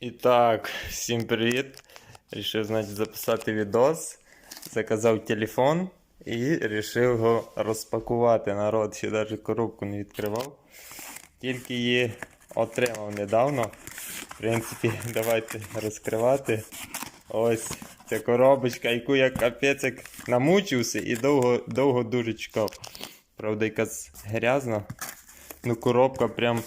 І так, всім привіт. Рішив, значить, записати відос. Заказав телефон і рішив його розпакувати. Народ ще навіть коробку не відкривав. Тільки її отримав недавно. В принципі, давайте розкривати. Ось ця коробочка, яку я капець як намучився і довго, довго дуже чекав. Правда, якась грязна. Ну, коробка прям.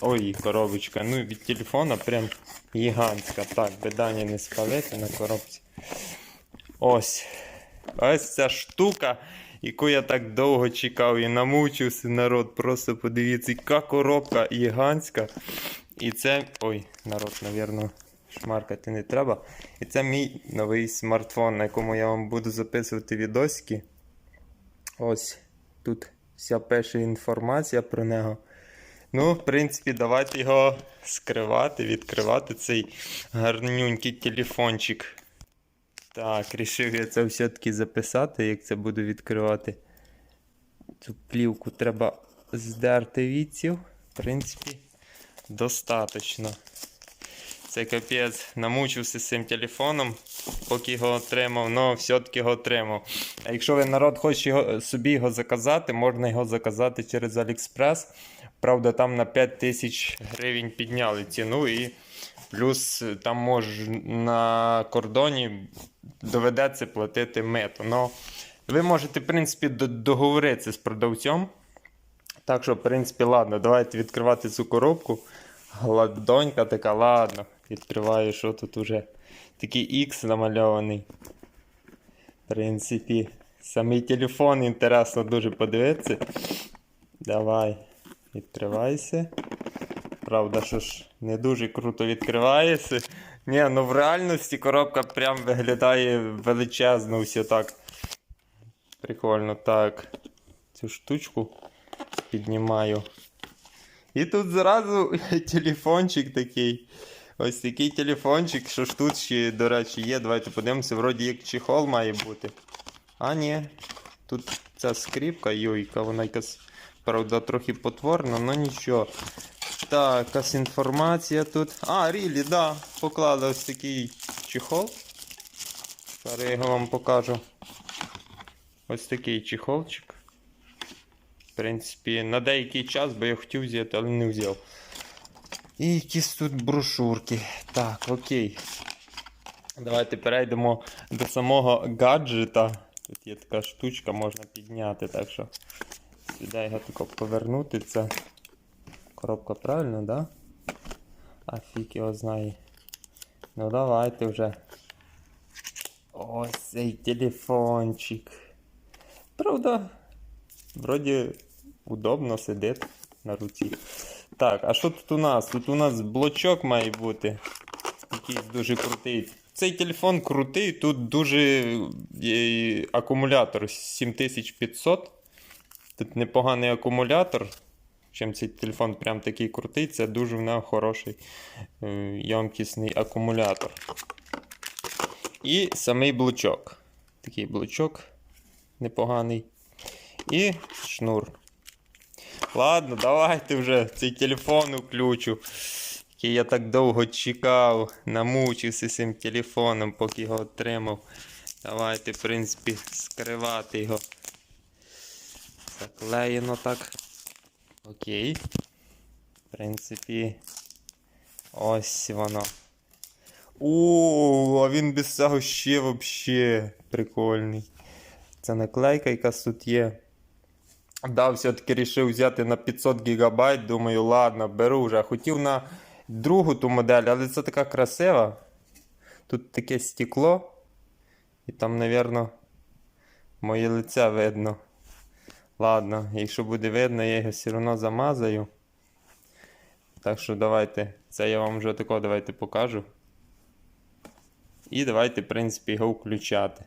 Ой, коробочка. Ну, від телефона прям гігантська. Так, бедані не спалити на коробці. Ось. Ось ця штука, яку я так довго чекав і намучився народ. Просто подивіться, яка коробка гігантська. І це. Ой, народ, навірно, шмаркати не треба. І це мій новий смартфон, на якому я вам буду записувати відосики. Ось тут вся перша інформація про нього. Ну, в принципі, давайте його скривати, відкривати цей гарнюнький телефончик. Так, рішив я це все-таки записати, як це буду відкривати. Цю плівку треба здерти відсів. В принципі, достатньо. Це капець, намучився з цим телефоном, поки його отримав, але все-таки його отримав. А якщо ви народ хоче його, собі його заказати, можна його заказати через AliExpress. Правда, там на 5 тисяч гривень підняли ціну і плюс е, там може на кордоні доведеться платити мито. Но ви можете, в принципі, договоритися з продавцем. Так що, в принципі, ладно, давайте відкривати цю коробку. Гладонька така, ладно. Відкриваю, що тут уже такий X намальований. В принципі, самий телефон інтересно дуже подивитися. Давай, відкривайся. Правда, що ж не дуже круто відкривається. Ні, ну в реальності коробка прям виглядає величезно все так. Прикольно, так. Цю штучку піднімаю. І тут зразу телефончик такий. Ось такий телефончик, що ж тут ще, до речі, є. Давайте подивимося, вроді як чехол має бути. А, ні. Тут ця скріпка, йойка, вона якась, правда, трохи потворна, але нічого. Так, якась інформація тут. А, рілі, да. Поклали ось такий чехол. Зараз я його вам покажу. Ось такий чехолчик. В принципі, на деякий час би я хотів взяти, але не взяв. І якісь тут брошурки. Так, окей. Давайте перейдемо до самого гаджета. Тут є така штучка, можна підняти, так що сюди його тако повернути. Це коробка правильно, да? А фіг його знає. Ну давайте вже. Ось цей телефончик. Правда, вроді удобно сидить на руці. Так, а що тут у нас? Тут у нас блочок має бути. Якийсь дуже крутий. Цей телефон крутий, тут дуже е, акумулятор 7500. Тут непоганий акумулятор. Чим цей телефон прям такий крутий, це дуже в нього хороший е, ємкісний акумулятор. І самий блочок. Такий блочок непоганий. І шнур. Ладно, давайте вже цей телефон включу. Який я так довго чекав, намучився цим телефоном, поки його отримав. Давайте, в принципі, скривати його. Заклеєно так. Окей. В принципі, ось воно. О, а він без цього ще вообще прикольний. Це наклейка, якась тут є. Да, все-таки рішив взяти на 500 ГБ. Думаю, ладно, беру вже. Хотів на другу ту модель, але це така красива. Тут таке стекло. І там, напевно, моє лице видно. Ладно, якщо буде видно, я його все одно замазаю. Так що давайте. Це я вам вже тако давайте покажу. І давайте, в принципі, його включати.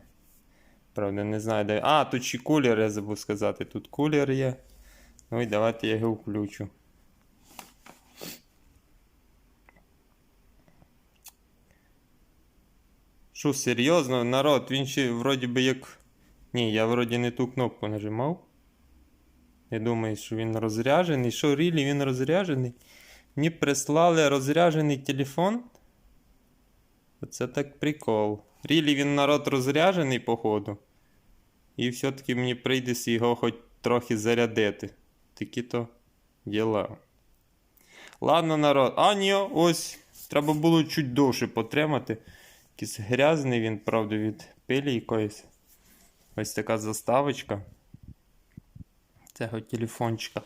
Правда, не знаю, де. А, тут ще кулер, я забув сказати. Тут кулер є. Ну і давайте я його включу. Що, серйозно, народ, він ще вроді би як. Ні, я вроді не ту кнопку нажимав. Я думаю, що він розряджений. Що, рілі він розряджений? Мені прислали розряджений телефон. Оце так прикол. Рілі він народ розряжений, походу. І все-таки мені прийдеться його хоч трохи зарядити. Такі то діла. Ладно, народ. А, ні, ось. Треба було чуть довше потримати. Якийсь грязний він, правда, від пилі якоїсь. Ось така заставочка. Цього телефончика.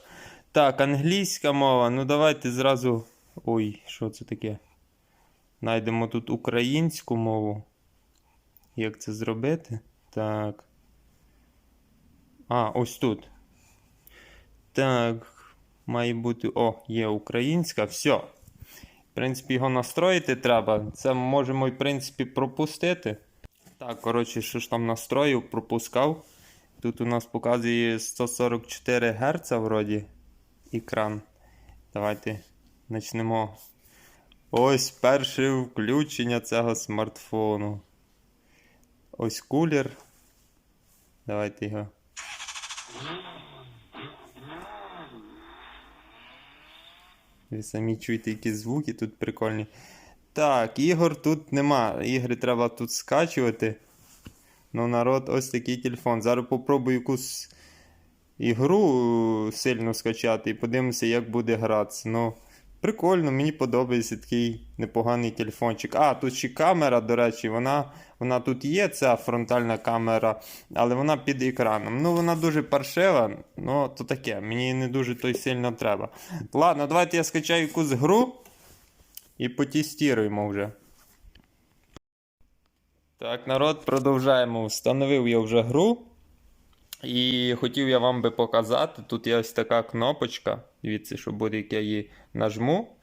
Так, англійська мова. Ну давайте зразу. Ой, що це таке? Найдемо тут українську мову. Як це зробити? Так. А, ось тут. Так. Має бути. О, є українська. Все. В принципі, його настроїти треба. Це можемо, в принципі, пропустити. Так, коротше, що ж там настроїв, пропускав. Тут у нас показує 144 Гц вроді екран. Давайте почнемо. Ось перше включення цього смартфону. Ось кулер. Давайте його. Ви самі чуєте, які звуки тут прикольні. Так, ігор тут нема. Ігри треба тут скачувати. Ну, народ, ось такий телефон. Зараз попробую якусь ігру е, сильно скачати і подивимося, як буде гратися. Ну, прикольно, мені подобається такий непоганий телефончик. А, тут ще камера, до речі, вона, вона тут є, ця фронтальна камера, але вона під екраном. Ну, вона дуже паршива, ну то таке, мені не дуже той сильно треба. Ладно, давайте я скачаю якусь гру і потестіруємо вже. Так, народ, продовжаємо. Встановив я вже гру. І хотів я вам би показати. Тут є ось така кнопочка. Дивіться, що буде, як я її нажму.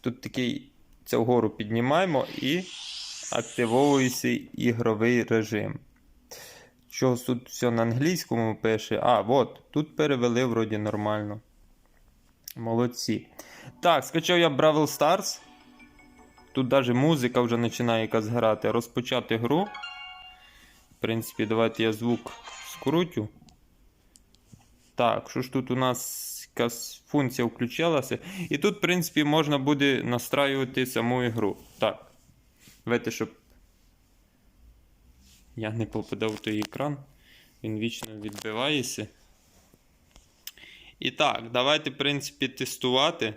Тут такий це вгору піднімаємо і активовується ігровий режим. Що тут все на англійському пише? А, от, тут перевели вроді нормально. Молодці. Так, скачав я Бравл Stars. Тут навіть музика вже починає якась грати. Розпочати гру. В принципі, давайте я звук скрутю. Так, що ж тут у нас якась функція включилася. І тут, в принципі, можна буде настраювати саму ігру. Так. Давайте, щоб я не попадав в той екран. Він вічно відбивається. І так, давайте, в принципі, тестувати.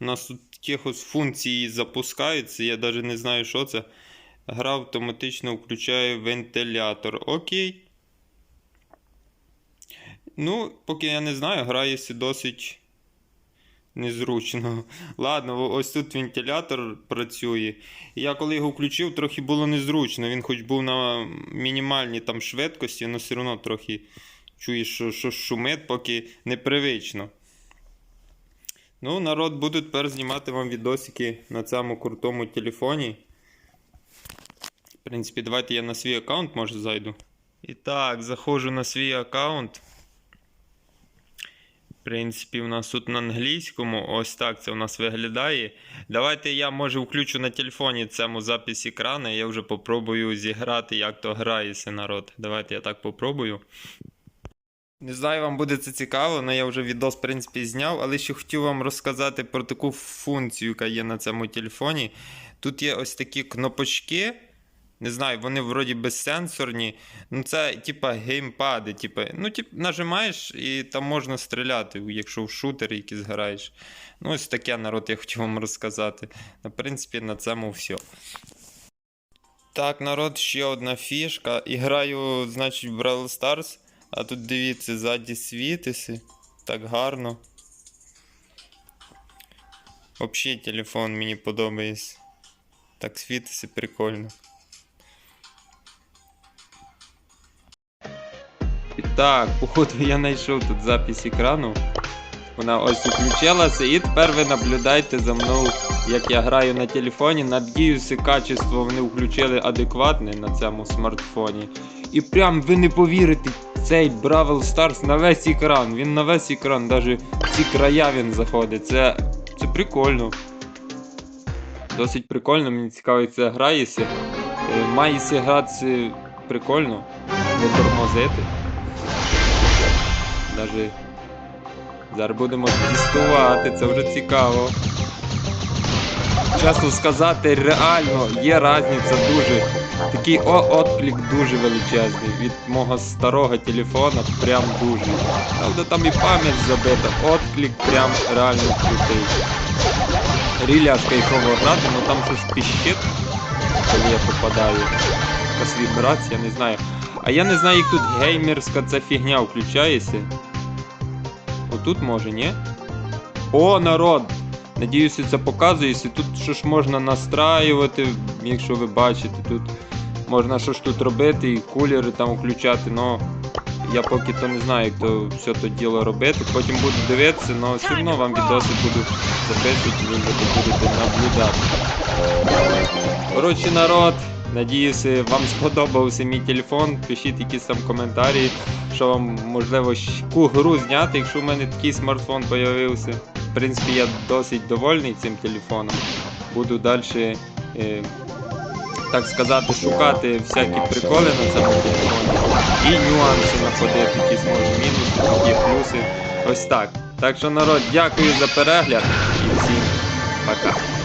У нас тут таких ось функцій запускаються. Я навіть не знаю, що це. Гра автоматично включає вентилятор. Окей. Ну, поки я не знаю, грається досить незручно. Ладно, ось тут вентилятор працює. Я коли його включив, трохи було незручно. Він хоч був на мінімальній там швидкості, але все одно трохи чуєш, що, що шумить, поки непривично. Ну, народ, буду тепер знімати вам відосики на цьому крутому телефоні. В принципі, давайте я на свій аккаунт може зайду. І так, заходжу на свій аккаунт. В принципі, у нас тут на англійському. Ось так це у нас виглядає. Давайте я може включу на телефоні цьому запис екрану. Я вже попробую зіграти, як то грається народ. Давайте я так попробую. Не знаю, вам буде це цікаво, але я вже відос, в принципі, зняв, але ще хотів вам розказати про таку функцію, яка є на цьому телефоні. Тут є ось такі кнопочки. Не знаю, вони вроді безсенсорні. Ну, це типа геймпади. Типа, ну, тип, нажимаєш і там можна стріляти, якщо в шутер якийсь граєш. Ну, ось таке народ я хотів вам розказати. Ну, в принципі, на цьому все. Так, народ, ще одна фішка. І граю, значить, в Brawl Stars. А тут дивіться, ззаді світиси. Так гарно. Взагалі телефон мені подобається. Так світиться прикольно. І так, походу я знайшов тут запис екрану. Вона ось включилася, і тепер ви наблюдаєте за мною, як я граю на телефоні. Надіюся, качество вони включили адекватне на цьому смартфоні. І прям ви не повірите, цей Бравл Stars на весь екран. Він на весь екран, навіть в ці края він заходить. Це, це прикольно. Досить прикольно, мені цікаво, як це грається. Е, Мається гратися прикольно, не тормозити. Даже зараз будемо тестувати, це вже цікаво. чесно сказати, реально є різниця дуже. Такий отклик дуже величезний. Від мого старого телефона прям дуже. Правда, там і пам'ять забита, отклик прям реально крутий. Ріля аж кайфово грати, ну там щось піщить, коли я попадаю. Якась вібрація, не знаю. А я не знаю, як тут геймерська ця фігня включається. Отут може, ні? О, народ! Надіюся, це показується. Тут що ж можна настраювати, якщо ви бачите, тут можна що ж тут робити, і кулери там включати, но я поки то не знаю, як то все то діло робити. Потім буду дивитися, але все одно вам відоси буду записувати, ви будете наблюдати. Коротше, народ, надіюся, вам сподобався мій телефон. Пишіть якісь там коментарі, що вам можливо яку гру зняти, якщо в мене такий смартфон з'явився. В принципі, я досить довольний цим телефоном. Буду далі, е, так сказати, шукати всякі приколи на цьому телефоні і нюанси знаходити, якісь може мінуси, які плюси. Ось так. Так що народ, дякую за перегляд і всім пока.